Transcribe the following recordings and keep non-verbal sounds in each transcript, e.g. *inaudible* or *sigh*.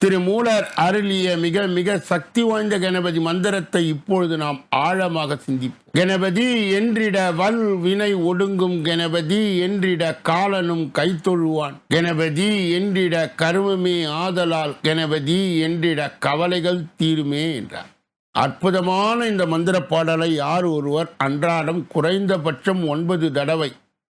திரு molar அருளிய மிக மிக சக்தி வாய்ந்த கணபதி மந்திரத்தை இப்பொழுது நாம் ஆழமாக சிந்திப்போம். கணபதி என்றிட வல் வினை ஒடுங்கும் கணபதி என்றிட காலனும் கைத்தொழுவான் கணபதி என்றிட கருமமே ஆதலால் கணபதி என்றிட கவலைகள் தீருமே என்றார். அற்புதமான இந்த மந்திர பாடலை யார் ஒருவர் அன்றாடம் குறைந்தபட்சம் ஒன்பது தடவை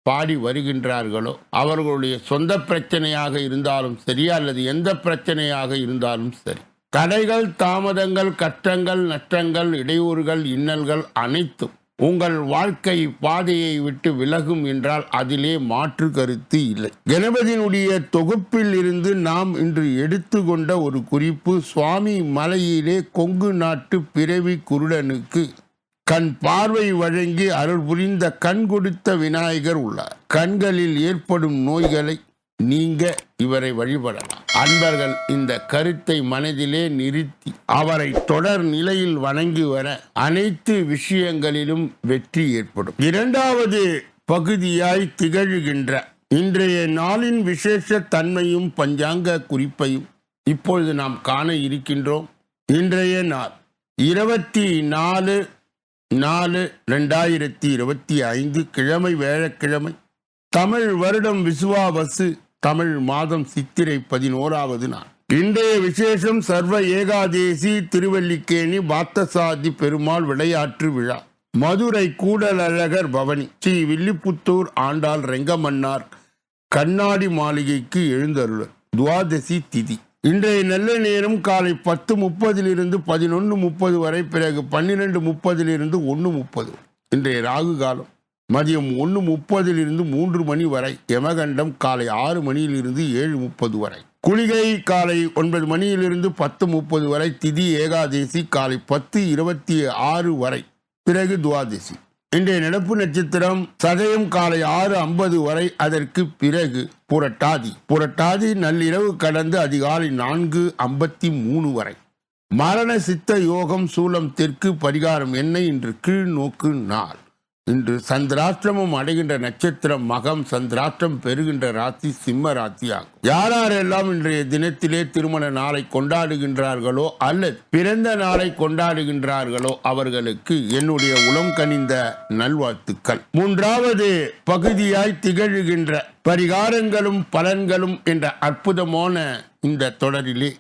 பாடி வருகின்றார்களோ அவர்களுடைய சொந்த பிரச்சனையாக இருந்தாலும் சரி அல்லது எந்த பிரச்சனையாக இருந்தாலும் சரி. தடைகள் தாமதங்கள் கஷ்டங்கள் நஷ்டங்கள் இடையூறுகள் இன்னல்கள் அனைத்தும் உங்கள் வாழ்க்கை பாதையை விட்டு விலகும் என்றால் அதிலே மாற்று கருத்து இல்லை. கணபதியினுடைய தொகுப்பில் இருந்து நாம் இன்று எடுத்துக்கொண்ட ஒரு குறிப்பு சுவாமி மலையிலே கொங்கு நாட்டு பிறவி குருடனுக்கு கண் பார்வை வழங்கி அருள் புரிந்த கண் கொடுத்த விநாயகர் உள்ளார். கண்களில் ஏற்படும் நோய்களை நீங்க இவரை வழிபடலாம். அன்பர்கள் இந்த கருத்தை மனதிலே நிறுத்தி அவரை தொடர் நிலையில் வணங்கி வர அனைத்து விஷயங்களிலும் வெற்றி ஏற்படும். இரண்டாவது பகுதியாய் திகழ்கின்ற இன்றைய நாளின் விசேஷ தன்மையும் பஞ்சாங்க குறிப்பையும் இப்பொழுது நாம் காண இருக்கின்றோம். இன்றைய நாள் இருபத்தி நாலு நாலு ரெண்டாயிரத்தி இருபத்தி ஐந்து கிழமை வேழக்கிழமை தமிழ் வருடம் விசுவாவசு தமிழ் மாதம் சித்திரை பதினோராவது நாள். இன்றைய விசேஷம் சர்வ ஏகாதேசி திருவல்லிக்கேணி பாத்தசாதி பெருமாள் விளையாட்டு விழா. மதுரை கூடலழகர் பவனி ஸ்ரீ வில்லிபுத்தூர் ஆண்டாள் ரெங்கமன்னார் கண்ணாடி மாளிகைக்கு எழுந்தருளர் துவாதசி திதி. இன்றைய நல்ல நேரம் காலை பத்து முப்பதிலிருந்து பதினொன்று முப்பது வரை பிறகு பன்னிரெண்டு முப்பதிலிருந்து ஒன்று முப்பது. இன்றைய ராகு காலம் மதியம் ஒன்று முப்பதிலிருந்து மூன்று மணி வரை யமகண்டம் காலை ஆறு மணியிலிருந்து ஏழு முப்பது வரை. குளிகை காலை ஒன்பது மணியிலிருந்து பத்து முப்பது வரை திதி ஏகாதேசி காலை பத்து இருபத்தி ஆறு வரை பிறகு துவாதசி. இன்றைய நடப்பு நட்சத்திரம் சதயம் காலை ஆறு ஐம்பது வரை அதற்கு பிறகு புரட்டாதி. புரட்டாதி நள்ளிரவு கடந்து அதிகாலை நான்கு ஐம்பத்தி மூணு வரை. மரண சித்த யோகம் சூலம் தெற்கு பரிகாரம் என்ன இன்று கீழ் நோக்கு நாள். இன்று சந்திராஷ்டிரமம் அடைகின்ற நட்சத்திரம் மகம் சந்திராஷ்டிரம் பெறுகின்ற ராசி சிம்ம ராசி ஆகும் யாரெல்லாம் இன்றைய தினத்திலே திருமண நாளை கொண்டாடுகின்றார்களோ அல்லது பிறந்த நாளை கொண்டாடுகின்றார்களோ அவர்களுக்கு என்னுடைய உளம் கனிந்த நல்வாழ்த்துக்கள். மூன்றாவது பகுதியாய் திகழ்கின்ற பரிகாரங்களும் பலன்களும் என்ற அற்புதமான இந்த தொடரிலே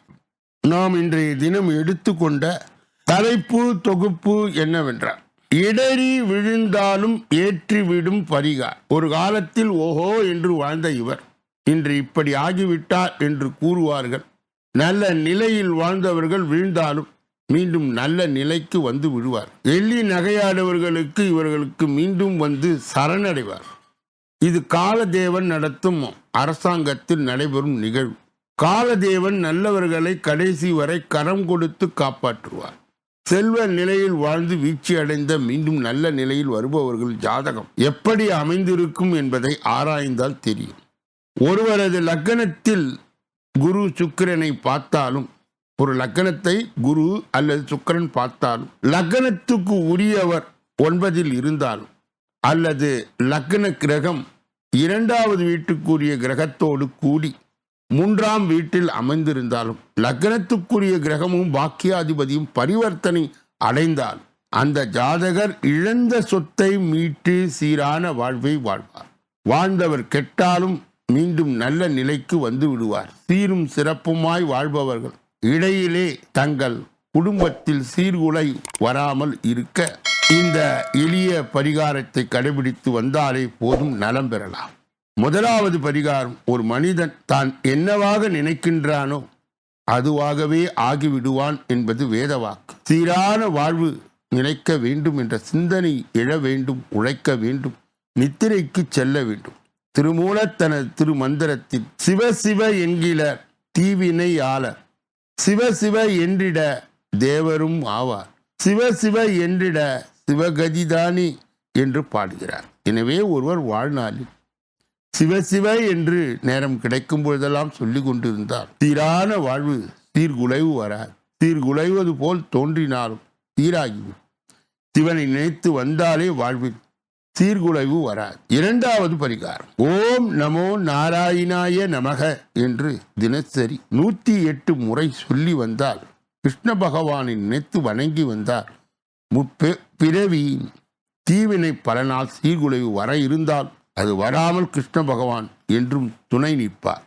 நாம் இன்றைய தினம் எடுத்துக்கொண்ட தலைப்பு தொகுப்பு என்னவென்றால் இடறி விழுந்தாலும் ஏற்றிவிடும் பரிகார் ஒரு காலத்தில் ஓஹோ என்று வாழ்ந்த இவர். இன்று இப்படி ஆகிவிட்டார் என்று கூறுவார்கள். நல்ல நிலையில் வாழ்ந்தவர்கள் விழுந்தாலும் மீண்டும் நல்ல நிலைக்கு வந்து விடுவார். எள்ளி நகையாடவர்களுக்கு இவர்களுக்கு மீண்டும் வந்து சரணடைவார். இது காலதேவன் நடத்தும் அரசாங்கத்தில் நடைபெறும் நிகழ்வு. காலதேவன் நல்லவர்களை கடைசி வரை கரம் கொடுத்து காப்பாற்றுவார். செல்வ நிலையில் வாழ்ந்து வீழ்ச்சி அடைந்த மீண்டும் நல்ல நிலையில் வருபவர்கள் ஜாதகம் எப்படி அமைந்திருக்கும் என்பதை ஆராய்ந்தால் தெரியும். ஒருவரது லக்கணத்தில் குரு சுக்கிரனை பார்த்தாலும் ஒரு லக்கணத்தை குரு அல்லது சுக்கிரன் பார்த்தாலும் லக்கணத்துக்கு உரியவர் ஒன்பதில் இருந்தாலும் அல்லது லக்ன கிரகம் இரண்டாவது வீட்டுக்குரிய கிரகத்தோடு கூடி மூன்றாம் வீட்டில் அமைந்திருந்தாலும் லக்னத்துக்குரிய கிரகமும் பாக்கியாதிபதியும் பரிவர்த்தனை அடைந்தால் அந்த ஜாதகர் இழந்த சொத்தை மீட்டு சீரான வாழ்வை வாழ்வார். வாழ்ந்தவர் கெட்டாலும் மீண்டும் நல்ல நிலைக்கு வந்து விடுவார். சீரும் சிறப்புமாய் வாழ்பவர்கள் இடையிலே தங்கள் குடும்பத்தில் சீர்குலை வராமல் இருக்க இந்த எளிய பரிகாரத்தை கடைபிடித்து வந்தாலே போதும் நலம் பெறலாம். முதலாவது பரிகாரம் ஒரு மனிதன் தான் என்னவாக நினைக்கின்றானோ அதுவாகவே ஆகிவிடுவான் என்பது வேதவாக்கு. சீரான வாழ்வு நினைக்க வேண்டும் என்ற சிந்தனை எழ வேண்டும் உழைக்க வேண்டும் நித்திரைக்கு செல்ல வேண்டும். திருமூலத்தன தனது திருமந்திரத்தில் சிவ சிவ என்கிற தீவினை ஆள சிவ சிவ என்றிட தேவரும் ஆவார் சிவ சிவ என்றிட சிவகதிதானி என்று பாடுகிறார். எனவே ஒருவர் வாழ்நாளில் சிவ சிவ என்று நேரம் கிடைக்கும் பொழுதெல்லாம் சொல்லி கொண்டிருந்தார். சீரான வாழ்வு சீர்குலைவு வராது சீர்குலைவது போல் தோன்றினாலும் சீராகிவிடும். சிவனை நினைத்து வந்தாலே வாழ்வில் சீர்குலைவு வராது இரண்டாவது பரிகாரம் ஓம் நமோ நாராயணாய நமக என்று தினசரி நூற்றி எட்டு முறை சொல்லி வந்தால் கிருஷ்ண பகவானை நினைத்து வணங்கி வந்தால் முற்பே பிறவியின் தீவினை பலனால் சீர்குலைவு வர இருந்தால் அது வராமல் கிருஷ்ண பகவான் என்றும் துணை நிற்பார்.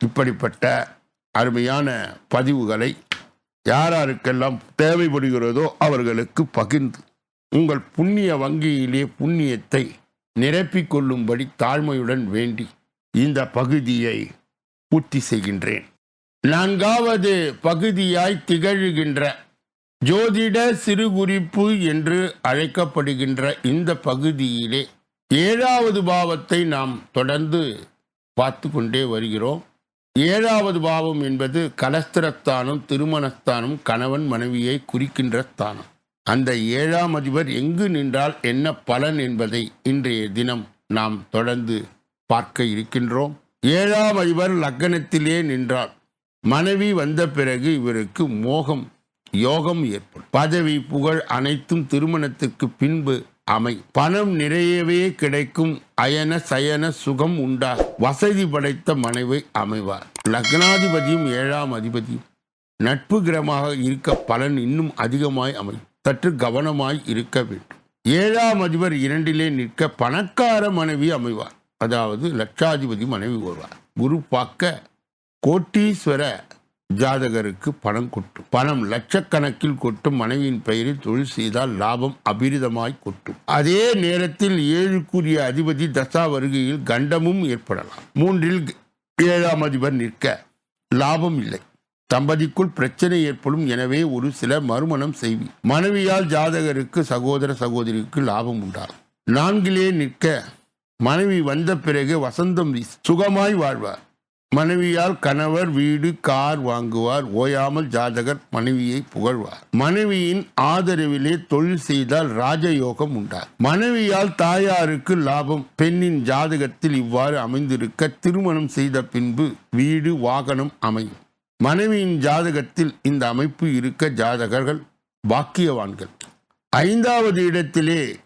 இப்படிப்பட்ட அருமையான பதிவுகளை யாராருக்கெல்லாம் தேவைப்படுகிறதோ அவர்களுக்கு பகிர்ந்து உங்கள் புண்ணிய வங்கியிலே புண்ணியத்தை நிரப்பிக் கொள்ளும்படி தாழ்மையுடன் வேண்டி இந்த பகுதியை பூர்த்தி செய்கின்றேன். நான்காவது பகுதியாய் திகழ்கின்ற ஜோதிட சிறுகுறிப்பு என்று அழைக்கப்படுகின்ற இந்த பகுதியிலே ஏழாவது பாவத்தை நாம் தொடர்ந்து பார்த்து கொண்டே வருகிறோம். ஏழாவது பாவம் என்பது கலஸ்திரஸ்தானம் திருமணஸ்தானம் கணவன் மனைவியை குறிக்கின்ற ஸ்தானம் அந்த ஏழாம் அதிபர் எங்கு நின்றால் என்ன பலன் என்பதை இன்றைய தினம் நாம் தொடர்ந்து பார்க்க இருக்கின்றோம். ஏழாம் அதிபர் லக்னத்திலே நின்றார். மனைவி வந்த பிறகு இவருக்கு மோகம் யோகம் ஏற்படும். பதவி புகழ் அனைத்தும் திருமணத்துக்கு பின்பு அமை பணம் நிறையவே கிடைக்கும் அயன சயன சுகம் உண்டா? வசதி படைத்த மனைவி அமைவார். லக்னாதிபதியும் ஏழாம் அதிபதியும். நட்பு கிரகமாக இருக்க பலன் இன்னும் அதிகமாய் அமையும். சற்று கவனமாய் இருக்க வேண்டும். ஏழாம் அதிபர் இரண்டிலே நிற்க பணக்கார மனைவி அமைவார். அதாவது லட்சாதிபதி மனைவி வருவார் குரு பார்க்க கோட்டீஸ்வர ஜாதகருக்கு பணம் கொட்டும். பணம் லட்சக்கணக்கில் கொட்டும் மனைவியின் பெயரில் தொழில் செய்தால் லாபம் அபிரிதமாய் கொட்டும். அதே நேரத்தில் ஏழுக்குரிய அதிபதி தசா வருகையில் கண்டமும் ஏற்படலாம். மூன்றில் ஏழாம் அதிபர் நிற்க லாபம் இல்லை. தம்பதிக்குள் பிரச்சனை ஏற்படும். எனவே ஒரு சில மறுமணம் செய்வி. மனைவியால் ஜாதகருக்கு சகோதர சகோதரிக்கு லாபம் உண்டாகும். நான்கிலே நிற்க மனைவி வந்த பிறகு வசந்தம் சுகமாய் வாழ்வார். மனைவியால் கணவர் வீடு கார் வாங்குவார். ஓயாமல் ஜாதகர் மனைவியை புகழ்வார். மனைவியின் ஆதரவிலே தொழில் செய்தால் ராஜயோகம் உண்டார். மனைவியால் தாயாருக்கு லாபம். பெண்ணின் ஜாதகத்தில் இவ்வாறு அமைந்திருக்க திருமணம் செய்த பின்பு வீடு வாகனம் அமையும். மனைவியின் ஜாதகத்தில் இந்த அமைப்பு இருக்க ஜாதகர்கள் பாக்கியவான்கள். ஐந்தாவது இடத்திலே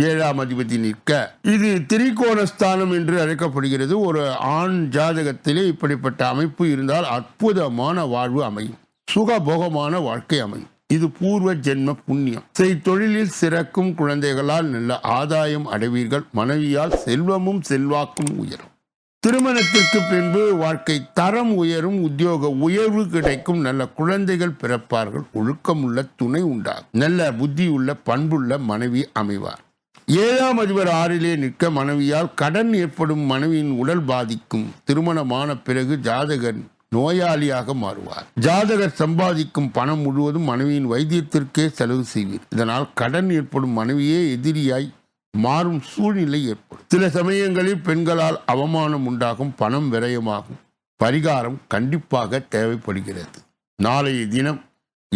ஏழாம் அதிபதி நிற்க. இது திரிகோணஸ்தானம் என்று அழைக்கப்படுகிறது. ஒரு ஆண் ஜாதகத்திலே இப்படிப்பட்ட அமைப்பு இருந்தால் அற்புதமான வாழ்வு அமையும். சுகபோகமான வாழ்க்கை அமையும். இது பூர்வ ஜென்ம புண்ணியம். செய் தொழிலில் சிறக்கும் குழந்தைகளால் நல்ல ஆதாயம் அடைவீர்கள். மனைவியால் செல்வமும் செல்வாக்கும் உயரும். திருமணத்திற்கு பின்பு வாழ்க்கை தரம் உயரும். உத்தியோக உயர்வு கிடைக்கும். நல்ல குழந்தைகள் பிறப்பார்கள். ஒழுக்கமுள்ள துணை உண்டாகும். நல்ல புத்தியுள்ள பண்புள்ள மனைவி அமைவார். ஏழாம் அதிபர் ஆறிலே நிற்க மனைவியால் கடன் ஏற்படும் மனைவியின் உடல் பாதிக்கும். திருமணமான பிறகு ஜாதகன் நோயாளியாக மாறுவார். ஜாதகர் சம்பாதிக்கும் பணம் முழுவதும் மனைவியின் வைத்தியத்திற்கே செலவு செய்வீர். இதனால் கடன் ஏற்படும் மனைவியே எதிரியாய் மாறும் சூழ்நிலை ஏற்படும். சில சமயங்களில் பெண்களால் அவமானம் உண்டாகும் பணம் விரயமாகும். பரிகாரம் கண்டிப்பாக தேவைப்படுகிறது. நாளைய தினம்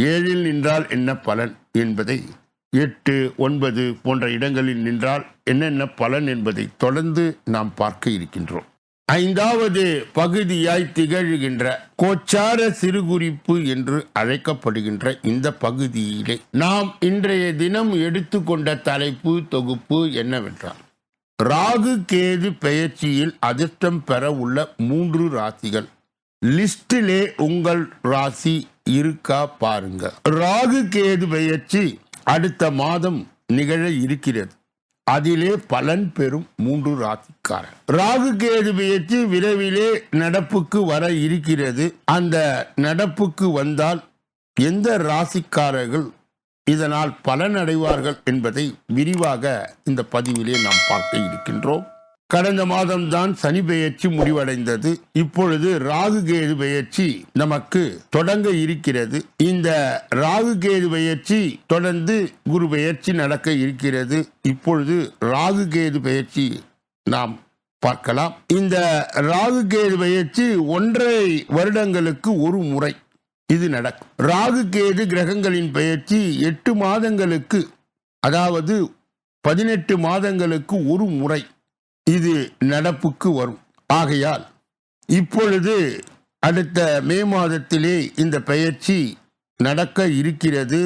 ஏழில் நின்றால் என்ன பலன் என்பதை எட்டு ஒன்பது போன்ற இடங்களில் நின்றால் என்னென்ன பலன் என்பதை தொடர்ந்து நாம் பார்க்க இருக்கின்றோம். ஐந்தாவது பகுதியாய் திகழ்கின்ற கோச்சார சிறுகுறிப்பு என்று அழைக்கப்படுகின்ற இந்த பகுதியிலே நாம் இன்றைய தினம் எடுத்துக்கொண்ட தலைப்பு தொகுப்பு என்னவென்றால் ராகு கேது பெயர்ச்சியில் அதிர்ஷ்டம் பெற உள்ள மூன்று ராசிகள். லிஸ்டிலே உங்கள் ராசி இருக்கா பாருங்க. ராகு கேது பெயர்ச்சி அடுத்த மாதம் நிகழ இருக்கிறது. அதிலே பலன் பெறும் மூன்று ராசிக்காரர். ராகு கேது பெயர்ச்சி விரைவிலே நடப்புக்கு வர இருக்கிறது. அந்த நடப்புக்கு வந்தால் எந்த ராசிக்காரர்கள் இதனால் பலன் அடைவார்கள் என்பதை விரிவாக இந்த பதிவிலே நாம் பார்க்க இருக்கின்றோம். கடந்த மாதம்தான் சனி பெயர்ச்சி முடிவடைந்தது. இப்பொழுது ராகு கேது பெயர்ச்சி நமக்கு தொடங்க இருக்கிறது. இந்த ராகு கேது பெயர்ச்சி தொடர்ந்து குரு பெயர்ச்சி நடக்க இருக்கிறது. இப்பொழுது ராகு கேது பெயர்ச்சி நாம் பார்க்கலாம். இந்த ராகு கேது பெயர்ச்சி ஒன்றரை வருடங்களுக்கு ஒரு முறை இது நடக்கும். ராகு கேது கிரகங்களின் பெயர்ச்சி எட்டு மாதங்களுக்கு அதாவது பதினெட்டு மாதங்களுக்கு ஒரு முறை இது நடப்புக்கு வரும். ஆகையால் இப்பொழுது அடுத்த மே மாதத்திலே இந்த பெயர்ச்சி நடக்க இருக்கிறது.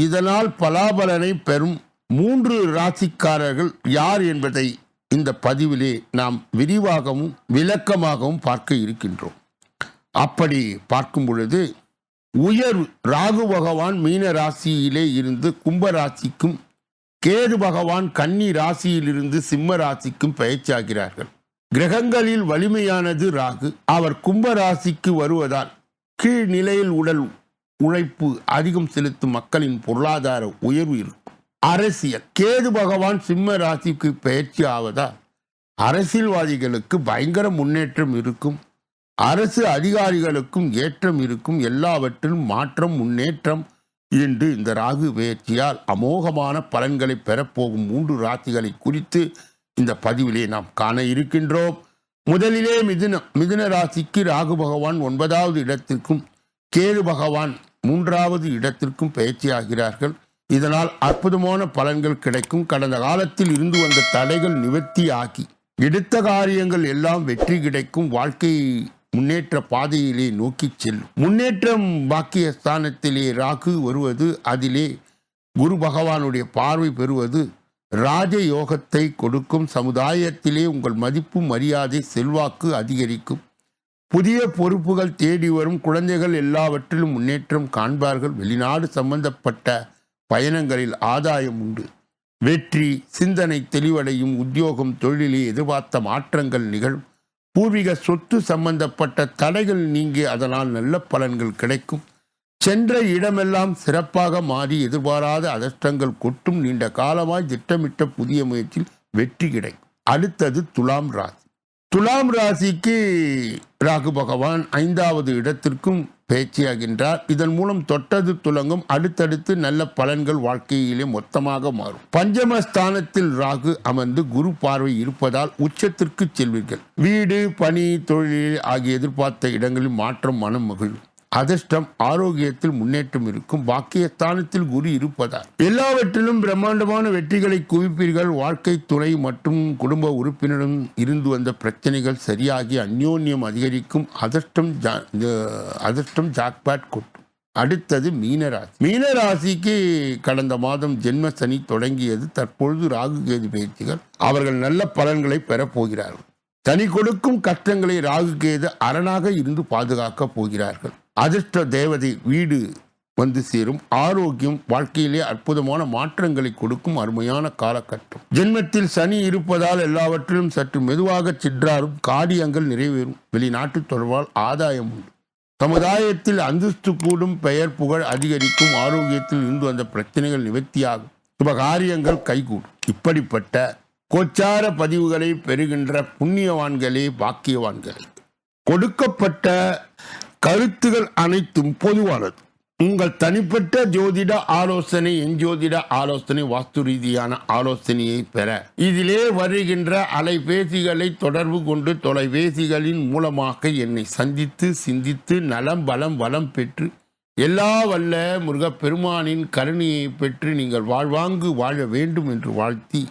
இதனால் பலாபலனை பெறும் மூன்று ராசிக்காரர்கள் யார் என்பதை இந்த பதிவிலே நாம் விரிவாகவும் விளக்கமாகவும் பார்க்க இருக்கின்றோம். அப்படி பார்க்கும் பொழுது உயர்வு ராகு பகவான் மீன ராசியிலே இருந்து கும்ப ராசிக்கும் கேது பகவான் கன்னி ராசியிலிருந்து சிம்ம ராசிக்கும் பயிற்சியாகிறார்கள் கிரகங்களில் வலிமையானது ராகு. அவர் கும்ப ராசிக்கு வருவதால் கீழ் நிலையில் உடல் உழைப்பு அதிகம் செலுத்தும் மக்களின் பொருளாதார உயர்வு இருக்கும். அரசியல். கேது பகவான் சிம்ம ராசிக்கு பயிற்சி ஆவதால் அரசியல்வாதிகளுக்கு பயங்கர முன்னேற்றம் இருக்கும். அரசு அதிகாரிகளுக்கும் ஏற்றம் இருக்கும். எல்லாவற்றிலும் மாற்றம் முன்னேற்றம் இன்று இந்த ராகு பயிற்சியால் அமோகமான பலன்களை பெறப்போகும் மூன்று ராசிகளை குறித்து இந்த பதிவிலே நாம் காண இருக்கின்றோம். முதலிலே மிதுன மிதுன ராசிக்கு ராகு பகவான் ஒன்பதாவது இடத்திற்கும் கேது பகவான் மூன்றாவது இடத்திற்கும் பயிற்சியாகிறார்கள். இதனால் அற்புதமான பலன்கள் கிடைக்கும். கடந்த காலத்தில் இருந்து வந்த தடைகள் நிவர்த்தி ஆகி எடுத்த காரியங்கள் எல்லாம் வெற்றி கிடைக்கும். வாழ்க்கை முன்னேற்ற பாதையிலே நோக்கி செல்லும் முன்னேற்றம் பாக்கிய ஸ்தானத்திலே ராகு வருவது அதிலே குரு பகவானுடைய பார்வை பெறுவது ராஜ யோகத்தை கொடுக்கும் சமுதாயத்திலே உங்கள் மதிப்பு மரியாதை செல்வாக்கு அதிகரிக்கும். புதிய பொறுப்புகள் தேடி வரும் குழந்தைகள் எல்லாவற்றிலும் முன்னேற்றம் காண்பார்கள். வெளிநாடு சம்பந்தப்பட்ட பயணங்களில் ஆதாயம் உண்டு. வெற்றி சிந்தனை தெளிவடையும் உத்தியோகம் தொழிலில் எதிர்பார்த்த மாற்றங்கள் நிகழும். பூர்வீக சொத்து சம்பந்தப்பட்ட தடைகள் நீங்கி அதனால் நல்ல பலன்கள் கிடைக்கும். சென்ற இடமெல்லாம் சிறப்பாக மாறி எதிர்பாராத அதிர்ஷ்டங்கள் கொட்டும் நீண்ட காலமாய் திட்டமிட்ட புதிய முயற்சியில் வெற்றி கிடைக்கும். அடுத்தது துலாம் ராசி. துலாம் ராசிக்கு ராகு பகவான் ஐந்தாவது இடத்திற்கும் பேச்சியாகின்றார். இதன் மூலம் தொட்டது துலங்கும் அடுத்தடுத்து நல்ல பலன்கள் வாழ்க்கையிலே மொத்தமாக மாறும். பஞ்சம ஸ்தானத்தில் ராகு அமர்ந்து குரு பார்வை இருப்பதால் உச்சத்திற்கு செல்வீர்கள். வீடு பணி தொழில் ஆகிய எதிர்பார்த்த இடங்களில் மாற்றம் மனம் மகிழும். அதிர்ஷ்டம் ஆரோக்கியத்தில் முன்னேற்றம் இருக்கும் பாக்கியஸ்தானத்தில் குரு இருப்பதால். எல்லாவற்றிலும் பிரம்மாண்டமான வெற்றிகளை குவிப்பீர்கள். வாழ்க்கை துணை மற்றும் குடும்ப உறுப்பினரும் இருந்து வந்த பிரச்சனைகள் சரியாகி அந்யோன்யம் அதிகரிக்கும். அதிர்ஷ்டம் ஜா- அதிர்ஷ்டம் ஜாக்பாட் கொட்டும் அடுத்தது மீனராசி. மீனராசிக்கு கடந்த மாதம் ஜென்ம சனி தொடங்கியது. தற்பொழுது ராகு கேது பயிற்சிகள். அவர்கள் நல்ல பலன்களை பெறப்போகிறார்கள் தனி கொடுக்கும் கஷ்டங்களை ராகு கேது அரணாக இருந்து பாதுகாக்க போகிறார்கள். அதிர்ஷ்ட தேவதை வீடு வந்து சேரும். ஆரோக்கியம் வாழ்க்கையிலே அற்புதமான மாற்றங்களை கொடுக்கும் அருமையான காலகட்டம். ஜென்மத்தில் சனி இருப்பதால் எல்லாவற்றிலும் சற்று மெதுவாக சிற்றாரும் காரியங்கள் நிறைவேறும். வெளிநாட்டு தொடர்பால் ஆதாயம் உண்டு. சமுதாயத்தில் அந்தஸ்து கூடும் பெயர் புகழ் அதிகரிக்கும் ஆரோக்கியத்தில் இருந்து வந்த பிரச்சனைகள் நிவர்த்தியாகும். சுபகாரியங்கள் கைகூடும். இப்படிப்பட்ட கோச்சார பதிவுகளை பெறுகின்ற புண்ணியவான்களே பாக்கியவான்களே. கொடுக்கப்பட்ட கருத்துகள் அனைத்தும் பொதுவானது. உங்கள் தனிப்பட்ட ஜோதிட ஆலோசனை என் ஜோதிட ஆலோசனை வாஸ்து ரீதியான ஆலோசனையை பெற. இதிலே வருகின்ற அலைபேசிகளை தொடர்பு கொண்டு தொலைபேசிகளின் மூலமாக என்னை சந்தித்து சிந்தித்து நலம் பலம் வளம் பெற்று எல்லா வல்ல முருகப்பெருமானின் கருணையை பெற்று நீங்கள் வாழ்வாங்கு வாழ வேண்டும் என்று வாழ்த்தி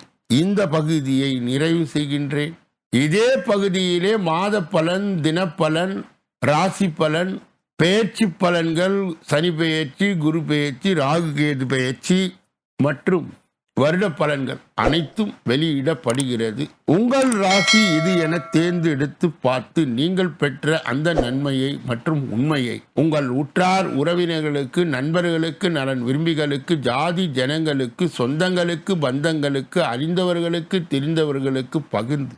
இந்த பகுதியை நிறைவு செய்கின்றேன். இதே பகுதியிலே மாத பலன் தினப்பலன் ராசி பலன் பெயர்ச்சி பலன்கள் சனி பெயர்ச்சி குரு பெயர்ச்சி ராகு கேது பெயர்ச்சி மற்றும் வருட பலன்கள் அனைத்தும் வெளியிடப்படுகிறது. உங்கள் ராசி இது என தேர்ந்தெடுத்து பார்த்து நீங்கள் பெற்ற அந்த நன்மையை மற்றும் உண்மையை உங்கள் உற்றார் உறவினர்களுக்கு நண்பர்களுக்கு நலன் விரும்பிகளுக்கு ஜாதி ஜனங்களுக்கு சொந்தங்களுக்கு பந்தங்களுக்கு அறிந்தவர்களுக்கு தெரிந்தவர்களுக்கு பகிர்ந்து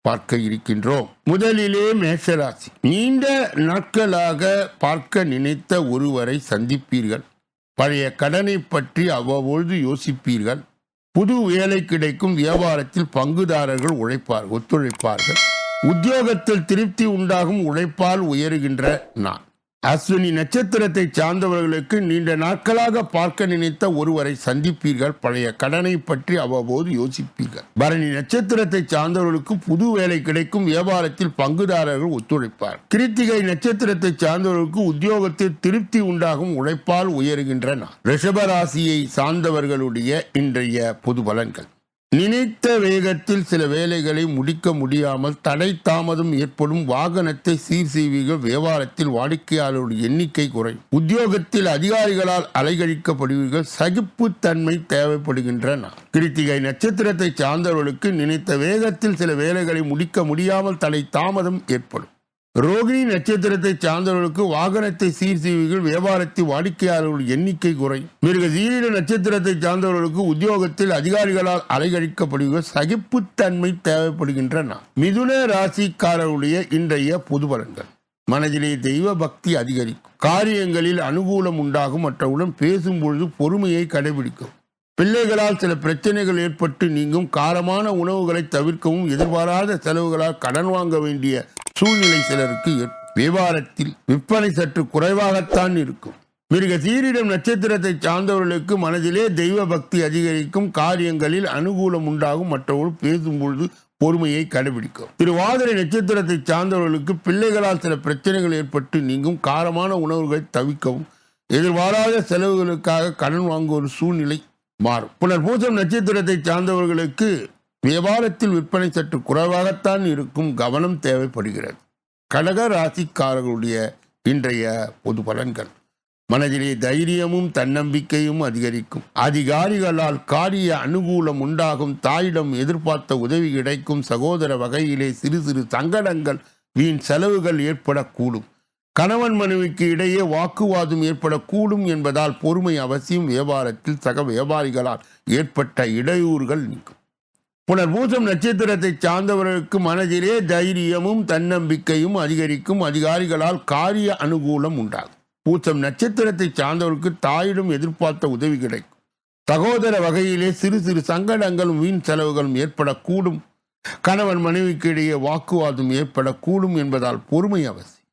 பார்க்க இருக்கின்றோம். முதலிலே மேஷராசி. நீண்ட நாட்களாக பார்க்க நினைத்த ஒருவரை சந்திப்பீர்கள். பழைய கடனை பற்றி அவ்வப்பொழுது யோசிப்பீர்கள். புது வேலை கிடைக்கும் வியாபாரத்தில் பங்குதாரர்கள் உழைப்பார் ஒத்துழைப்பார்கள். உத்தியோகத்தில் திருப்தி உண்டாகும் உழைப்பால் உயருகின்ற நான் அஸ்வினி நட்சத்திரத்தை சார்ந்தவர்களுக்கு நீண்ட நாட்களாக பார்க்க நினைத்த ஒருவரை சந்திப்பீர்கள். பழைய கடனை பற்றி அவ்வப்போது யோசிப்பீர்கள். பரணி நட்சத்திரத்தை சார்ந்தவர்களுக்கு புது வேலை கிடைக்கும் வியாபாரத்தில் பங்குதாரர்கள் ஒத்துழைப்பார். கிருத்திகை நட்சத்திரத்தை சார்ந்தவர்களுக்கு உத்தியோகத்தில் திருப்தி உண்டாகும் உழைப்பால் உயர்கின்றன. ரிஷபராசியை சார்ந்தவர்களுடைய இன்றைய பொது பலன்கள். நினைத்த வேகத்தில் சில வேலைகளை முடிக்க முடியாமல் தடை தாமதம் ஏற்படும் வாகனத்தை சீர் செய்வீக வியாபாரத்தில் வாடிக்கையாளருடைய எண்ணிக்கை குறையும். உத்தியோகத்தில் அதிகாரிகளால் அலைகழிக்கப்படுவீர்கள். சகிப்புத்தன்மை தேவைப்படுகின்றன. கிருத்திகை நட்சத்திரத்தை சார்ந்தவர்களுக்கு நினைத்த வேகத்தில் சில வேலைகளை முடிக்க முடியாமல் தடை தாமதம் ஏற்படும். ரோகிணி நட்சத்திரத்தை சார்ந்தவர்களுக்கு வாகனத்தை சீர் செய்வீர்கள் வியாபாரத்தில் வாடிக்கையாளர்கள் எண்ணிக்கை குறையும் மிருக சீரிட நட்சத்திரத்தை சார்ந்தவர்களுக்கு உத்தியோகத்தில் அதிகாரிகளால் அலைகழிக்கப்படுகிற சகிப்புத்தன்மை தேவைப்படுகின்றன. மிதுன ராசிக்காரருடைய இன்றைய பொது பலன்கள். மனதிலே தெய்வ பக்தி அதிகரிக்கும். காரியங்களில் அனுகூலம் உண்டாகும். மற்றவுடன் பேசும் பொழுது பொறுமையை கடைபிடிக்கும். பிள்ளைகளால் சில பிரச்சனைகள் ஏற்பட்டு நீங்கும். காரமான உணவுகளை தவிர்க்கவும் எதிர்பாராத செலவுகளால் கடன் வாங்க வேண்டிய சூழ்நிலை சிலருக்கு ஏற்படும். விற்பனை சற்று குறைவாகத்தான் இருக்கும். மிருக சீரிடம் நட்சத்திரத்தை சார்ந்தவர்களுக்கு மனதிலே தெய்வ பக்தி அதிகரிக்கும் காரியங்களில் அனுகூலம் உண்டாகும். மற்றவர்கள் பேசும் பொழுது பொறுமையை கடைபிடிக்கும். திருவாதிரை நட்சத்திரத்தை சார்ந்தவர்களுக்கு பிள்ளைகளால் சில பிரச்சனைகள் ஏற்பட்டு நீங்கும். காரமான உணவுகளை தவிக்கவும். எதிர்பாராத செலவுகளுக்காக கடன் வாங்கும் ஒரு சூழ்நிலை மாறும். புனர் பூசம் நட்சத்திரத்தை சார்ந்தவர்களுக்கு வியாபாரத்தில் விற்பனை சற்று குறைவாகத்தான் இருக்கும் கவனம் தேவைப்படுகிறது. கடக ராசிக்காரர்களுடைய இன்றைய பொது பலன்கள். மனதிலே தைரியமும் தன்னம்பிக்கையும் அதிகரிக்கும். அதிகாரிகளால் காரிய அனுகூலம் உண்டாகும். தாயிடம் எதிர்பார்த்த உதவி கிடைக்கும். சகோதர வகையிலே சிறு சிறு சங்கடங்கள் வீண் செலவுகள் ஏற்படக்கூடும். கணவன் மனைவிக்கு இடையே வாக்குவாதம் ஏற்படக்கூடும் என்பதால் பொறுமை அவசியம். வியாபாரத்தில் சக வியாபாரிகளால் ஏற்பட்ட இடையூறுகள் நீக்கும். புனர்பூசம் நட்சத்திரத்தை சார்ந்தவர்களுக்கு மனதிலே தைரியமும் தன்னம்பிக்கையும் அதிகரிக்கும் அதிகாரிகளால் காரிய அனுகூலம் உண்டாகும். பூசம் நட்சத்திரத்தை சார்ந்தவர்களுக்கு தாயிடம் எதிர்பார்த்த உதவி கிடைக்கும். சகோதர வகையிலே சிறு சிறு சங்கடங்களும் வீண் செலவுகளும் ஏற்படக்கூடும். கணவன் மனைவிக்கு இடையே வாக்குவாதம் ஏற்படக்கூடும் என்பதால் பொறுமை அவசியம்.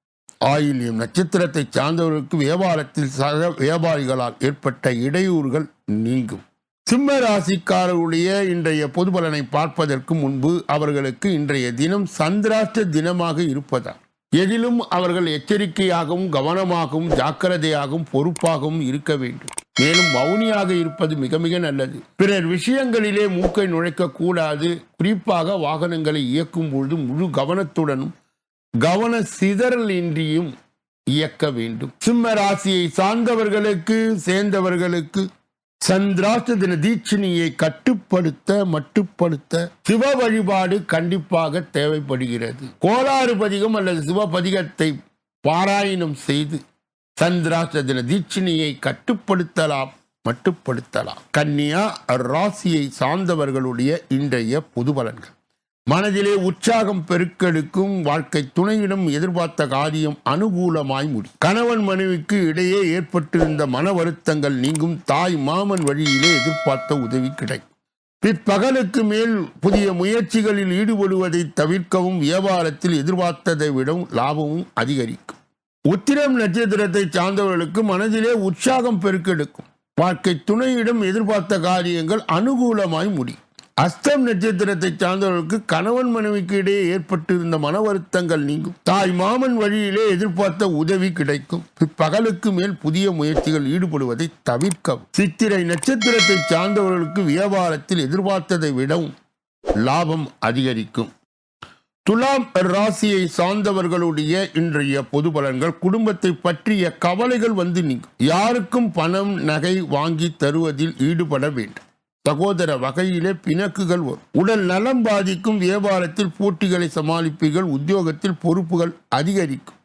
ஆயில்யம் நட்சத்திரத்தை சார்ந்தவர்களுக்கு வியாபாரத்தில் சக வியாபாரிகளால் ஏற்பட்ட இடையூறுகள் நீங்கும். சிம்ம ராசிக்காரர்களுடைய இன்றைய பொது பலனை பார்ப்பதற்கு முன்பு அவர்களுக்கு இன்றைய தினம் சந்திராஷ்ட தினமாக இருப்பதால் எதிலும் அவர்கள் எச்சரிக்கையாகவும் கவனமாகவும் ஜாக்கிரதையாகவும் பொறுப்பாகவும் இருக்க வேண்டும். மேலும் மௌனியாக இருப்பது மிக மிக நல்லது. பிறர் விஷயங்களிலே மூக்கை நுழைக்க கூடாது குறிப்பாக வாகனங்களை இயக்கும் பொழுது முழு கவனத்துடனும் கவன சிதறல் இன்றியும் இயக்க வேண்டும். சிம்ம ராசியை சார்ந்தவர்களுக்கு சேர்ந்தவர்களுக்கு சந்திராஷ்ட தின தீட்சணியை கட்டுப்படுத்த மட்டுப்படுத்த சிவ வழிபாடு கண்டிப்பாக தேவைப்படுகிறது. கோளாறு பதிகம் அல்லது சிவபதிகத்தை பாராயணம் செய்து சந்திராஷ்ட தின தீட்சணியை கட்டுப்படுத்தலாம் மட்டுப்படுத்தலாம். கன்னியா ராசியை சார்ந்தவர்களுடைய இன்றைய பொது பலன்கள். மனதிலே உற்சாகம் பெருக்கெடுக்கும் வாழ்க்கை துணையிடம் எதிர்பார்த்த காரியம் அனுகூலமாய் முடி கணவன் மனைவிக்கு இடையே ஏற்பட்டிருந்த மன வருத்தங்கள் நீங்கும் தாய் மாமன் வழியிலே எதிர்பார்த்த உதவி கிடைக்கும். பிற்பகலுக்கு மேல் புதிய முயற்சிகளில் ஈடுபடுவதை தவிர்க்கவும் வியாபாரத்தில் எதிர்பார்த்ததை விடவும் லாபமும் அதிகரிக்கும். உத்திரம் நட்சத்திரத்தை சார்ந்தவர்களுக்கு மனதிலே உற்சாகம் பெருக்கெடுக்கும். வாழ்க்கை துணையிடம் எதிர்பார்த்த காரியங்கள் அனுகூலமாய் முடியும். அஸ்தம் நட்சத்திரத்தை சார்ந்தவர்களுக்கு கணவன் மனைவிக்கு இடையே ஏற்பட்டிருந்த மன வருத்தங்கள் நீங்கும். தாய் மாமன் வழியிலே எதிர்பார்த்த உதவி கிடைக்கும். பகலுக்கு மேல் புதிய முயற்சிகள் ஈடுபடுவதை தவிர்க்கவும். சித்திரை நட்சத்திரத்தை சார்ந்தவர்களுக்கு வியாபாரத்தில் எதிர்பார்த்ததை விடவும் லாபம் அதிகரிக்கும். துலாம் ராசியை சார்ந்தவர்களுடைய இன்றைய பொது பலன்கள் குடும்பத்தை பற்றிய கவலைகள் வந்து நீங்கும். யாருக்கும் பணம் நகை வாங்கி தருவதில் ஈடுபட வேண்டும். சகோதர வகையிலே பிணக்குகள் வரும். உடல் நலம் பாதிக்கும் வியாபாரத்தில் போட்டிகளை சமாளிப்பீர்கள் உத்தியோகத்தில் பொறுப்புகள் அதிகரிக்கும்.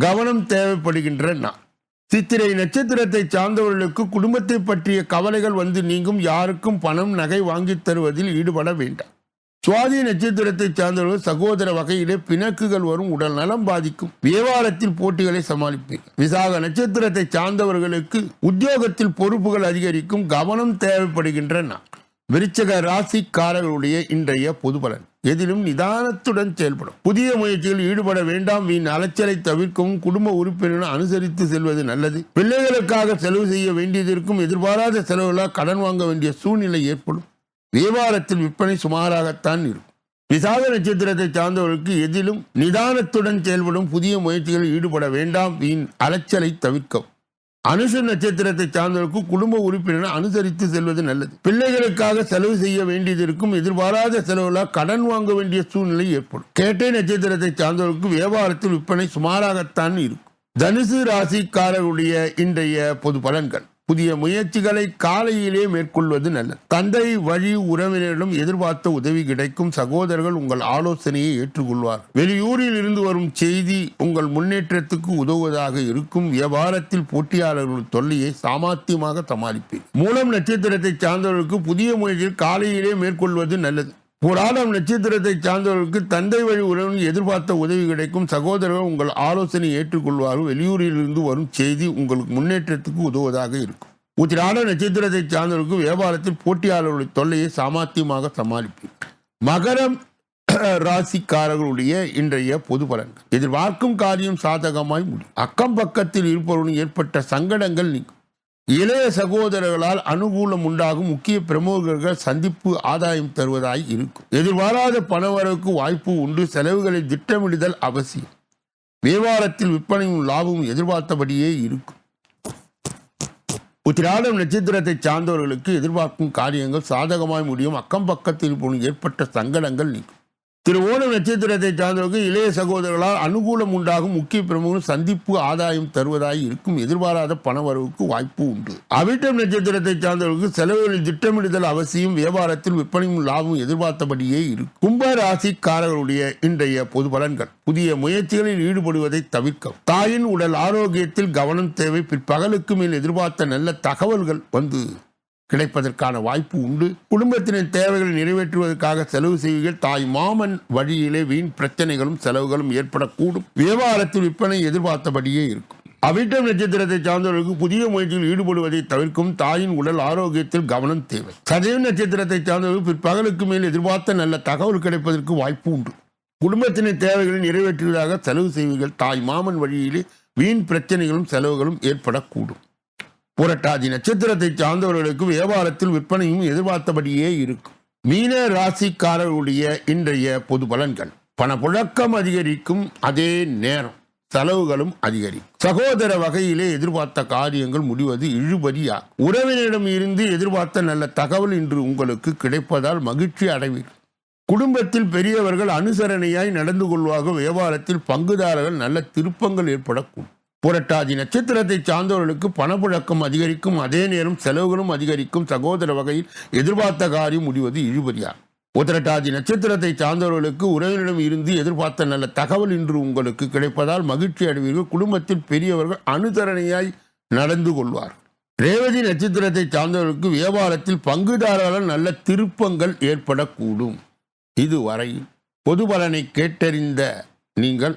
கவனம் தேவைப்படுகின்ற நான் சித்திரை நட்சத்திரத்தை சார்ந்தவர்களுக்கு குடும்பத்தை பற்றிய கவலைகள் வந்து நீங்கும் யாருக்கும் பணம் நகை வாங்கித் தருவதில் ஈடுபட வேண்டாம். சுவாதி நட்சத்திரத்தை சார்ந்தவர்கள் சகோதர வகையிலே பிணக்குகள் வரும் உடல் நலம் பாதிக்கும். வியாபாரத்தில் போட்டிகளை சமாளிப்பேன் விசாக நட்சத்திரத்தை சார்ந்தவர்களுக்கு உத்தியோகத்தில் பொறுப்புகள் அதிகரிக்கும் கவனம் தேவைப்படுகின்ற விருச்சக ராசிக்காரர்களுடைய இன்றைய பொது பலன். எதிலும் நிதானத்துடன் செயல்படும். புதிய முயற்சியில் ஈடுபட வேண்டாம். வீண் அலைச்சலை தவிர்க்கவும் குடும்ப உறுப்பினர்கள் அனுசரித்து செல்வது நல்லது. பிள்ளைகளுக்காக செலவு செய்ய வேண்டியதற்கும் எதிர்பாராத செலவுகளால் கடன் வாங்க வேண்டிய சூழ்நிலை ஏற்படும். வியாபாரத்தில் விற்பனை சுமாராகத்தான் இருக்கும். விசாக நட்சத்திரத்தை சார்ந்தவர்களுக்கு எதிலும் நிதானத்துடன் செயல்படும் புதிய முயற்சிகளில் ஈடுபட வேண்டாம் வீண் அலைச்சலை தவிர்க்கவும். அனுச நட்சத்திரத்தை சார்ந்தவர்களுக்கு குடும்ப உறுப்பினர் அனுசரித்து செல்வது நல்லது. பிள்ளைகளுக்காக செலவு செய்ய வேண்டியது இருக்கும். எதிர்பாராத செலவுகளால் கடன் வாங்க வேண்டிய சூழ்நிலை ஏற்படும். கேட்டை நட்சத்திரத்தை சார்ந்தவர்களுக்கு வியாபாரத்தில் விற்பனை சுமாராகத்தான் இருக்கும். தனுசு ராசிக்காரருடைய இன்றைய பொது பலன்கள். புதிய முயற்சிகளை காலையிலே மேற்கொள்வது நல்லது. தந்தை வழி உறவினரிடம் எதிர்பார்த்த உதவி கிடைக்கும். சகோதரர்கள் உங்கள் ஆலோசனையை ஏற்றுக்கொள்வார். வெளியூரில் இருந்து வரும் செய்தி உங்கள் முன்னேற்றத்துக்கு உதவுவதாக இருக்கும். வியாபாரத்தில் போட்டியாளர்கள் தொல்லையை சாமர்த்தியமாக சமாளிப்பேன் மூலம் நட்சத்திரத்தை சார்ந்தவர்களுக்கு புதிய முயற்சியில் காலையிலே மேற்கொள்வது நல்லது. புராணம் நட்சத்திரத்தை சார்ந்தவர்களுக்கு தந்தை வழி உறவினர் எதிர்பார்த்த உதவி கிடைக்கும். சகோதரர்கள் உங்கள் ஆலோசனை ஏற்றுக்கொள்வார்கள். வெளியூரிலிருந்து வரும் செய்தி உங்களுக்கு முன்னேற்றத்துக்கு உதவுவதாக இருக்கும். உத்திராட நட்சத்திரத்தை சார்ந்தவர்களுக்கு வியாபாரத்தில் போட்டியாளர்களுடைய தொல்லையை சாமர்த்தியமாக சமாளிப்பீர். மகரம் *clears throat* ராசிக்காரர்களுடைய இன்றைய பொது பலன்கள். எதிர்பார்க்கும் காரியம் சாதகமாய் முடியும். அக்கம் பக்கத்தில் இருப்பவருடன் ஏற்பட்ட சங்கடங்கள் நீங்கும் இளைய சகோதரர்களால் அனுகூலம் உண்டாகும் முக்கிய பிரமுகர்கள் சந்திப்பு ஆதாயம் தருவதாய் இருக்கும். எதிர்பாராத பணவரவுக்கு வாய்ப்பு உண்டு. செலவுகளை திட்டமிடுதல் அவசியம். வியாபாரத்தில் விற்பனையும் லாபமும் எதிர்பார்த்தபடியே இருக்கும். உத்திராடம் நட்சத்திரத்தை சார்ந்தவர்களுக்கு எதிர்பார்க்கும் காரியங்கள் சாதகமாய் முடியும். அக்கம் பக்கத்தில் ஏற்பட்ட சங்கடங்கள் நீக்கும். திருவோண நட்சத்திரத்தை சார்ந்தவருக்கு இளைய சகோதரர்களால் அனுகூலம் உண்டாகும் முக்கிய பிரமுகர் சந்திப்பு ஆதாயம் தருவதாய் இருக்கும் எதிர்பாராத பணவரவுக்கு வாய்ப்பு உண்டு. அவிட்டம் நட்சத்திரத்தை சார்ந்தவர்களுக்கு செலவுகளில் திட்டமிடுதல் அவசியம் வியாபாரத்தில் விற்பனையும் லாபம் எதிர்பார்த்தபடியே இருக்கும். கும்ப ராசிக்காரர்களுடைய இன்றைய பொது பலன்கள். புதிய முயற்சிகளில் ஈடுபடுவதை தவிர்க்கவும். தாயின் உடல் ஆரோக்கியத்தில் கவனம் தேவை. பிற்பகலுக்கு மேல் எதிர்பார்த்த நல்ல தகவல்கள் வந்து கிடைப்பதற்கான வாய்ப்பு உண்டு. குடும்பத்தினின் தேவைகளை நிறைவேற்றுவதற்காக செலவு செய்வீர்கள். தாய் மாமன் வழியிலே வீண் பிரச்சனைகளும் செலவுகளும் ஏற்படக்கூடும். வியாபாரத்தில் விற்பனை எதிர்பார்த்தபடியே இருக்கும். அவிட்டம் நட்சத்திரத்தை சார்ந்தவர்களுக்கு புதிய முயற்சியில் ஈடுபடுவதை தவிர்க்கும் தாயின் உடல் ஆரோக்கியத்தில் கவனம் தேவை. சதய நட்சத்திரத்தை சார்ந்தவர்கள் பிற்பகலுக்கு மேல் எதிர்பார்த்த நல்ல தகவல் கிடைப்பதற்கு வாய்ப்பு உண்டு. குடும்பத்தினின் தேவைகளை நிறைவேற்றுவதாக செலவு செய்வீர்கள். தாய் மாமன் வழியிலே வீண் பிரச்சனைகளும் செலவுகளும் ஏற்படக்கூடும். புரட்டாதி நட்சத்திரத்தை சார்ந்தவர்களுக்கு வியாபாரத்தில் விற்பனையும் எதிர்பார்த்தபடியே இருக்கும். மீன ராசிக்காரர்களுடைய இன்றைய பொது பலன்கள். பணப்புழக்கம் அதிகரிக்கும் அதே நேரம். செலவுகளும் அதிகரிக்கும். சகோதர வகையிலே எதிர்பார்த்த காரியங்கள் முடிவது இழுபறியாகும் உறவினரிடம் இருந்து எதிர்பார்த்த நல்ல தகவல் இன்று உங்களுக்கு கிடைப்பதால் மகிழ்ச்சி அடைவீர்கள். குடும்பத்தில் பெரியவர்கள் அனுசரணையாய் நடந்து கொள்வாக வியாபாரத்தில் பங்குதாரர்கள் நல்ல திருப்பங்கள் ஏற்படக்கூடும். புரட்டாதி நட்சத்திரத்தை சார்ந்தவர்களுக்கு பணப்புழக்கம் அதிகரிக்கும் அதே நேரம் செலவுகளும் அதிகரிக்கும். சகோதர வகையில் எதிர்பார்த்த காரியம் முடிவது இழுபறியாகும் உத்திரட்டாதி நட்சத்திரத்தை சார்ந்தவர்களுக்கு உறவினரிடம் இருந்து எதிர்பார்த்த நல்ல தகவல் இன்று உங்களுக்கு கிடைப்பதால் மகிழ்ச்சி அடைவீர்கள். குடும்பத்தில் பெரியவர்கள் அனுசரணையாய் நடந்து கொள்வார். ரேவதி நட்சத்திரத்தை சார்ந்தவர்களுக்கு வியாபாரத்தில் பங்குதாரர்களால் நல்ல திருப்பங்கள் ஏற்படக்கூடும். இதுவரை பொது பலனை கேட்டறிந்த நீங்கள்